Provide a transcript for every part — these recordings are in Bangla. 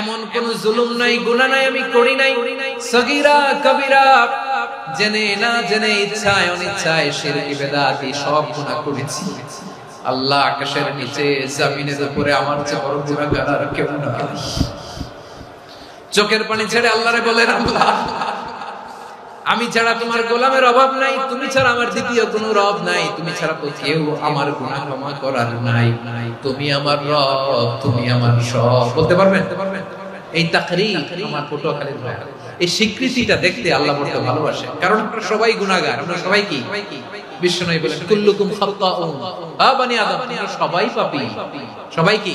এমন কোন জুলুম নাই, গুনাহ নাই, আমি করি নাই। সগীরা, কবিরা, জেনে না জেনে ইচ্ছায় অনিচ্ছায় শিরকি বেদাতি সব গুনাহ করেছি। আল্লাহ আকাশের নিচে, জমিনের উপরে আমার চেয়ে বড় আর কেউ নাই। চোখের পানি ছেড়ে আল্লাহরে বলেন, আল্লাহ। আমি ছাড়া তোমার গোলামের অভাব নাই, তুমি ছাড়া আমার দ্বিতীয় কোনো রব নাই, তুমি ছাড়া তো কেউ আমার গুনাহ ক্ষমা করার নাই। তুমি আমার রব, তুমি আমার সব। বলতে পারবেন? এই তাকরি আমার পটুয়াখালীর ভাই। এই স্বীকৃতিটা দেখতে আল্লাহ বড় ভালোবাসে। কারণ আমরা সবাই গুনাহগার। আমরা সবাই কি? বিশ্বনবী বলেন, কুল্লুকুম খাত্তাউন। আ বনি আদম সবাই পাপী। সবাই কি?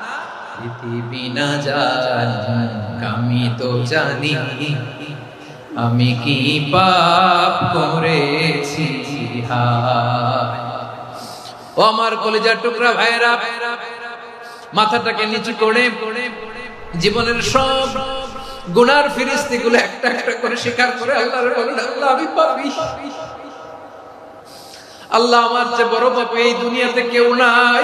আমি তো জানি আমি কি পাপ করেছি। ও আমার কলেজার টুকরা ভাইরা মাথাটাকে নিচু করে জীবনের সব গুনার ফিরিস্তি গুলো একটা একটা করে স্বীকার করে আল্লাহ, আমি পাপি আল্লাহ আমার চেয়ে বড় পাপি এই দুনিয়াতে কেউ নাই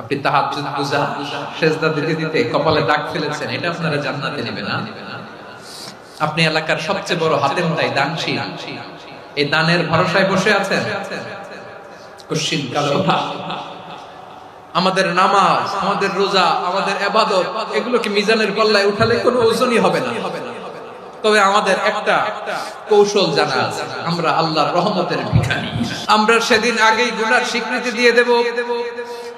আপনি তাহাজ্জুদ পূজা সেজদা দিতে দিতে কপালে দাগ ফেলেছেন এটা আপনারা জান্নাতে নেবে না। আপনি এলাকার সবচেয়ে বড় হাতেম তাই দানশীল এই দানের ভরসায় বসে আছেন। কুশ্চিন কালো আমাদের নামাজ আমাদের রোজা আমাদের এবাদত এগুলোকে মিজানের পাল্লায় উঠালে কোনো ওজনই হবে না। তবে আমাদের একটা কৌশল জানা আছে। আমরা আল্লাহর রহমতের ভিখারি। আমরা সেদিন আগেই গুনার স্বীকৃতি দিয়ে দেব।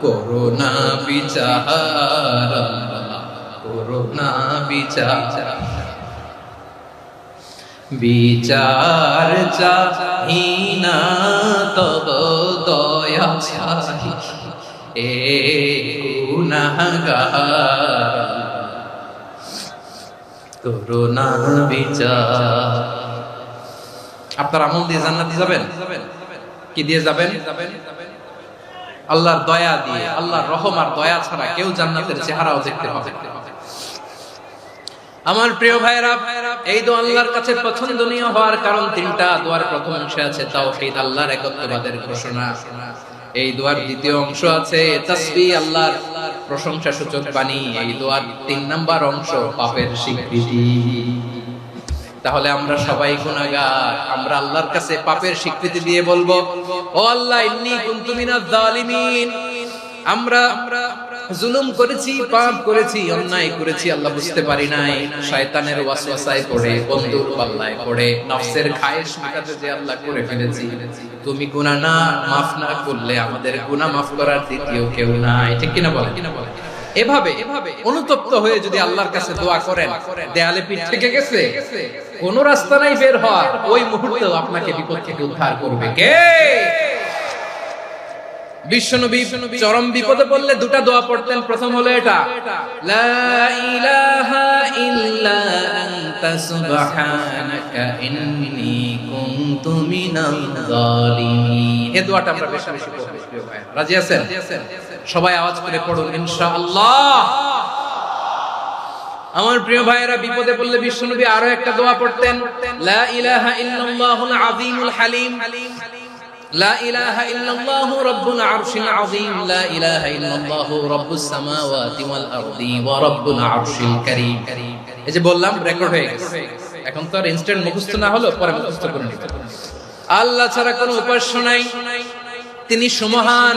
করোনা বিচার করোনা বিচার বিচার চাহিনা তব দয়া চাহি এ গুনাহগার করোনা বিচার আপনার আমল দিয়ে জান্নাতে যাবেন? কি দিয়ে যাবেন? আল্লাহর দয়া দিয়ে, আল্লাহর রহম আর দয়া ছাড়া কেউ জান্নাতের চেহারাও দেখতে পাবে আমার প্রিয় ভাইরা এই দোয়া আল্লাহর কাছে পছন্দনীয় হওয়ার কারণ তিনটা। দোয়ার প্রথম অংশে আছে তাওহীদ, আল্লাহর একত্ববাদের ঘোষণা। এই দোয়ার দ্বিতীয় অংশ আছে তাসবিহ আল্লাহর প্রশংসা সূচক বাণী। এই দোয়ার তিন নাম্বার অংশ পাপের স্বীকৃতি। তাহলে আমরা সবাই গুনাহগার। আমরা আল্লাহর কাছে পাপের স্বীকৃতি দিয়ে বলব, ও আল্লাহ, ইন্নী কুনতু মিনাজ জালিমিন আমরা জুলুম করেছি, পাপ করেছি, অন্যায় করেছি, আল্লাহ বুঝতে পারি নাই। শয়তানের ওয়াসওয়াসায় পড়ে বন্ধুর পাল্লায় পড়ে, নফসের খায়েশ মেটাতে যে আল্লাহ করে ফেলেছি। তুমি গুনাহ না মাফ না করলে আমাদের গুনাহ মাফ করার দ্বিতীয় কেউ নাই। ঠিক কিনা বলেন কিনা বলেন? এভাবে অনুতপ্ত হয়ে যদি আল্লাহর কাছে দোয়া করেন দেয়ালে পিঠ থেকে গেছে কোন রাস্তা নাই বের হওয়ার ওই মুহূর্তেও আপনাকে বিপদ থেকে উদ্ধার করবে। কে? বিশ্বনবী চরম বিপদে পড়লে দুটা দোয়া পড়তেন প্রথম হলো এটা লা ইলাহা ইল্লা আনতা সুবহানাকা ইন্নী কুনতু মিনাল জালিমিন এই দোয়াটা আমরা বেশি বেশি পড়ব রাজি আছেন। সবাই আওয়াজ করে পড়ুন, ইনশাআল্লাহ। আমার প্রিয় ভাইয়েরা, বিপদে পড়লে বিশ্বনবী আরও একটা দোয়া পড়তেন, লা ইলাহা ইল্লাল্লাহুল আযীমুল হালিম এই যে বললাম রেকর্ড হয়ে গেছে। এখন তো আর ইনস্ট্যান্ট মুখস্থ না হলো পরে মুখস্থ করে নিতে আল্লাহ ছাড়া কোনো উপাস্য নাই। তিনি সুমহান।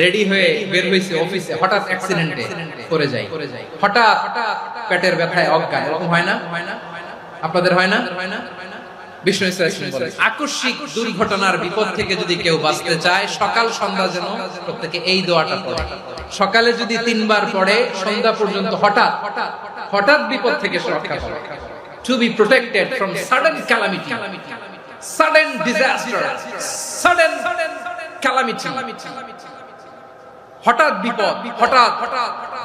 রেডি হয়ে বের হয়েছে অফিসে, হঠাৎ অ্যাক্সিডেন্টে পড়ে যাই হঠাৎ পেটের ব্যথায় অজ্ঞান, এরকম হয় না? আপনাদের হয় না? বিষ্ণু ইসলাম আকস্মিক দুর্ঘটনার বিপদ থেকে যদি কেউ বাঁচতে চায়, সকাল সন্ধ্যা যেন প্রত্যেকে এই দোয়াটা পড়ে। সকালে যদি তিনবার পড়ে, সন্ধ্যা পর্যন্ত হঠাৎ হঠাৎ বিপদ থেকে রক্ষা পাবে। To be protected from sudden calamity sudden disaster sudden calamity হঠাৎ বিপদ হঠাৎ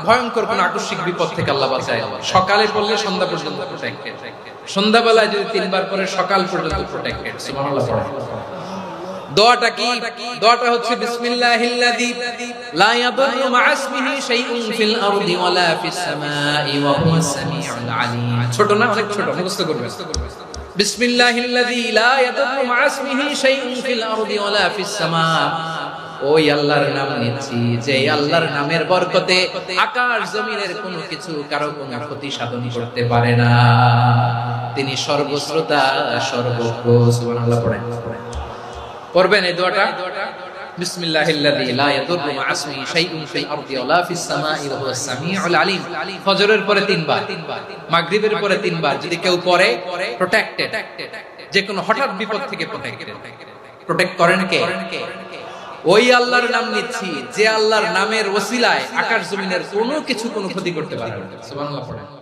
ভয়ঙ্কর কোন আকস্মিক বিপদ থেকে আল্লাহ বাঁচায়। সকালে পড়লে সন্ধ্যা পর্যন্ত প্রোটেক্টেড সন্ধ্যাবেলায় যদি তিনবার পরে সকাল পর্যন্ত প্রোটেক্টেড সুবহানাল্লাহ দোয়াটা কি? দোয়াটা হচ্ছে বিসমিল্লাহিল্লাযী লা ইসমিহি শাইউন ফিল আরদি ওয়ালা ফিস সামাই ওয়া হুয়াস সামিউল আলীম। ছোট না? অনেক ছোট। মুখস্থ করবে। বিসমিল্লাহিল্লাযী লা ইয়াদুররু মা'a ইসমিহি শাইউন ফিল আরদি ওয়ালা ফিস সামা। ওই আল্লাহর নাম নিচ্ছি যে আল্লাহর নামের বরকতে আকাশ জমিনের কোনো কিছু কারও কোনো ক্ষতি সাধন করতে পারে না। তিনি সর্বশ্রোতা, সর্বজ্ঞ, সুবহানাল্লাহ পড়েন। পড়বেন এই দোয়াটা? বিসমিল্লাহিল্লাযী লা ইয়াদুররু মা ইসমিহি শাইউন ফিল আরদি ওয়ালা ফিস সামাই ওয়া হুয়াস সামিউল আলীম। ফজরের পরে তিনবার, মাগরিবের পরে তিনবার যদি কেউ পড়ে প্রোটেক্টেড যে কোনো হঠাৎ বিপদ থেকে প্রোটেক্ট করেন কে? ওই আল্লাহর নাম নিচ্ছি, যে আল্লাহর নামের ওসিলায় আকাশ জমিনের কোনো কিছু কোনো ক্ষতি করতে পারে সুবহানাল্লাহ পড়েন।